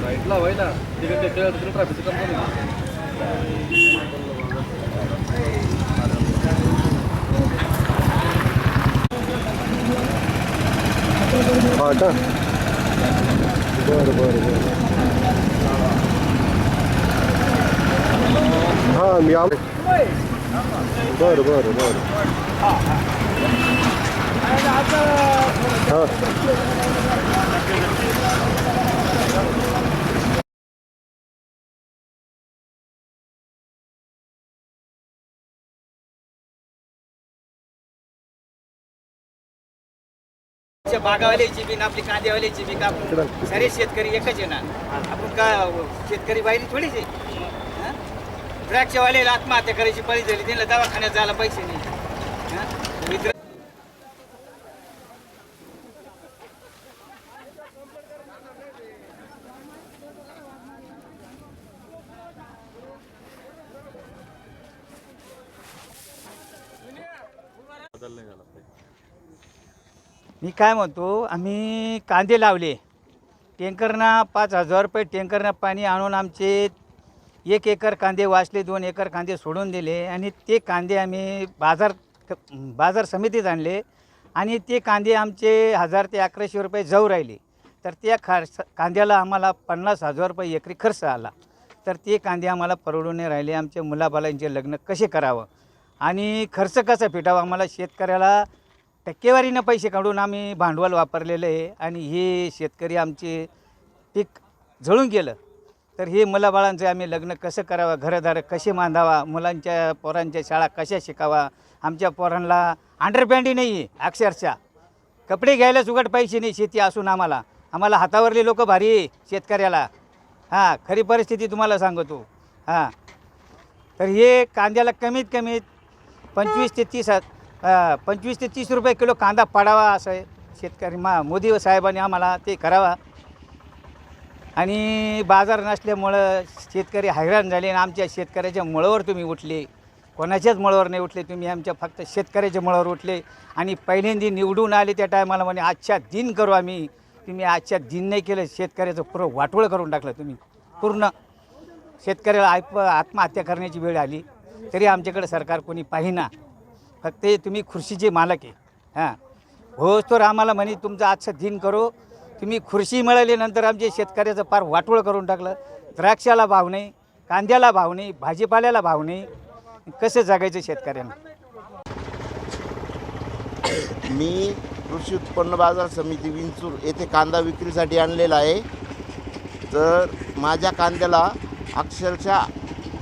साईडला होय ना तिकडे तिकडे तिकडे ट्रॅफिक कंपनी हा का बरं बरं बरं हां मी आलो बरं बरं बरं हां. बागावाल्याची बी न आपली कांद्यावाल्याची बी का आपण सारे शेतकरी एकच आहे ना. आपण का शेतकरी बाहेर थोडीच आहे? द्राक्षवाल्याला आत्महत्या करायची पळी झाली त्यांना दवाखान्यात जायला पैसे नाही. हं? मित्र मी काय म्हणतो आम्ही कांदे लावले. टँकरना पाच हजार रुपये टँकरनं पाणी आणून आमचे एक एकर कांदे वाचले दोन एकर कांदे सोडून दिले आणि ते कांदे आम्ही बाजार बाजार समितीत आणले आणि ते कांदे आमचे हजार ते अकराशे रुपये जाऊ राहिले. तर त्या खर्च कांद्याला आम्हाला पन्नास हजार रुपये एकरी खर्च आला. तर ते कांदे आम्हाला परवडून नाही राहिले. आमच्या मुलाबालांचे लग्न कसे करावं? आणि खर्च कसा फिटावा आम्हाला शेतकऱ्याला टक्केवारीनं पैसे काढून आम्ही भांडवल वापरलेलं आहे आणि हे शेतकरी आमचे पीक जळून गेलं. तर हे मुलाबाळांचं आम्ही लग्न कसं करावं घरदार कसे बांधावा मुलांच्या पोरांच्या शाळा कशा शिकावा आमच्या पोरांना अंडरपॅन्टी नाही आहे अक्षरशः. कपडे घ्यायला सुगट पैसे नाही शेती असून आम्हाला. आम्हाला हातावरले लोक भारी शेतकऱ्याला. हां खरी परिस्थिती तुम्हाला सांगतो. हां. तर हे कांद्याला कमीत कमीत पंचवीस ते तीस पंचवीस ते तीस रुपये किलो कांदा पाडावा असं आहे शेतकरी मा मोदी साहेबांनी आम्हाला ते करावा. आणि बाजार नसल्यामुळं शेतकरी हैराण झाले आणि आमच्या शेतकऱ्याच्या मुळावर तुम्ही उठले. कोणाच्याच मुळावर नाही उठले तुम्ही आमच्या फक्त शेतकऱ्याच्या मुळावर उठले. आणि पहिल्यांदा निवडून आले त्या टायमाला म्हणे आजच्या दिन करू आम्ही. तुम्ही आजच्या दिन नाही केलं शेतकऱ्याचं पुरं वाटोळं करून टाकलं तुम्ही. पूर्ण. शेतकऱ्याला आत्महत्या करण्याची वेळ आली. तरी आमच्याकडे सरकार कोणी पाहिना. फक्त तुम्ही खुर्शीचे मालक आहे. हां. हो तर आम्हाला म्हणे तुमचं आजचं दिन करो. तुम्ही खुर्शी मिळाल्यानंतर आमच्या शेतकऱ्याचं फार वाटोळ करून टाकलं. द्राक्षाला भाव नाही कांद्याला भाव नाही भाजीपाल्याला भाव नाही. कसं जगायचं शेतकऱ्यांना? मी कृषी उत्पन्न बाजार समिती विंचूर येथे कांदा विक्रीसाठी आणलेला आहे. तर माझ्या कांद्याला अक्षरशः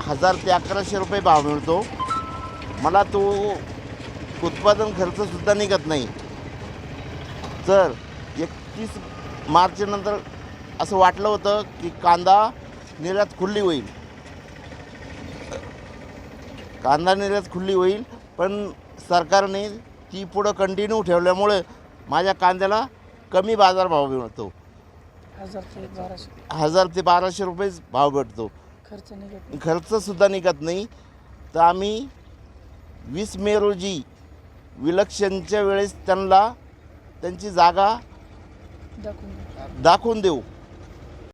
हजार ते अकराशे रुपये भाव मिळतो. मला तो उत्पादन खर्चसुद्धा निघत नाही. तर एकतीस मार्चनंतर असं वाटलं होतं की कांदा निर्यात खुल्ली होईल. कांदा निर्यात खुल्ली होईल पण सरकारने ती पुढं कंटिन्यू ठेवल्यामुळे माझ्या कांद्याला कमी बाजारभाव मिळतो. हजार ते बाराशे. हजार ते बाराशे रुपयेच भाव भेटतो. खर्च निघत खर्चसुद्धा निघत नाही. तर आम्ही वीस मे रोजी विलक्षणच्या वेळेस त्यांना त्यांची जागा दाखवून द्या. दाखवून देऊ.